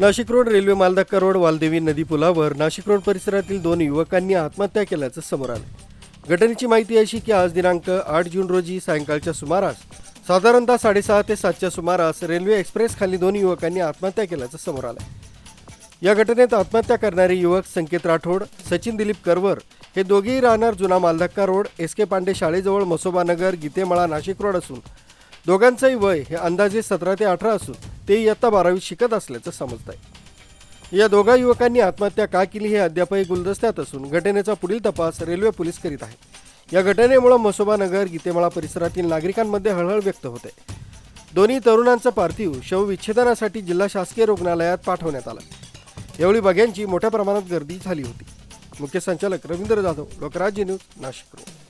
Nashik road railway मालधक्का road Waldevi नदी पुलावर नाशिक रोड परिसरातील दोन युवकांनी आत्महत्या केल्याचं समोर आलं. घटनेची माहिती अशी की आज दिनांक आठ जून रोजी सायंकाळच्या सुमारास साधारणतः साडेसहा ते सातच्या सुमारास रेल्वे एक्सप्रेस खाली दोन युवकांनी आत्महत्या केल्याचं समोर आलं. या घटनेत आत्महत्या करणारे युवक संकेत राठोड सचिन दिलीप करवर हे दोघेही राहणार जुना Maldhakka road S K Pande शाळेजवळ मसोबानगर गीतेमळा नाशिक रोड असून दोघांचंही वय हे अंदाजे सतरा ते अठरा असून ते इयत्ता बारावीत शिकत असल्याचं समजत आहे या दोघा युवकांनी आत्महत्या का केली हे अद्यापही गुलदस्त्यात असून घटनेचा पुढील तपास रेल्वे पोलीस करीत आहेत या घटनेमुळे मसोबानगर गीतेमाळा परिसरातील नागरिकांमध्ये हळहळ व्यक्त होते. दोन्ही तरुणांचं पार्थिव शवविच्छेदनासाठी जिल्हा शासकीय रुग्णालयात पाठवण्यात आलं. यावेळी बघ्यांची मोठ्या प्रमाणात गर्दी झाली होती. मुख्य संचालक रवींद्र जाधव लोकराज्य न्यूज नाशिक रोड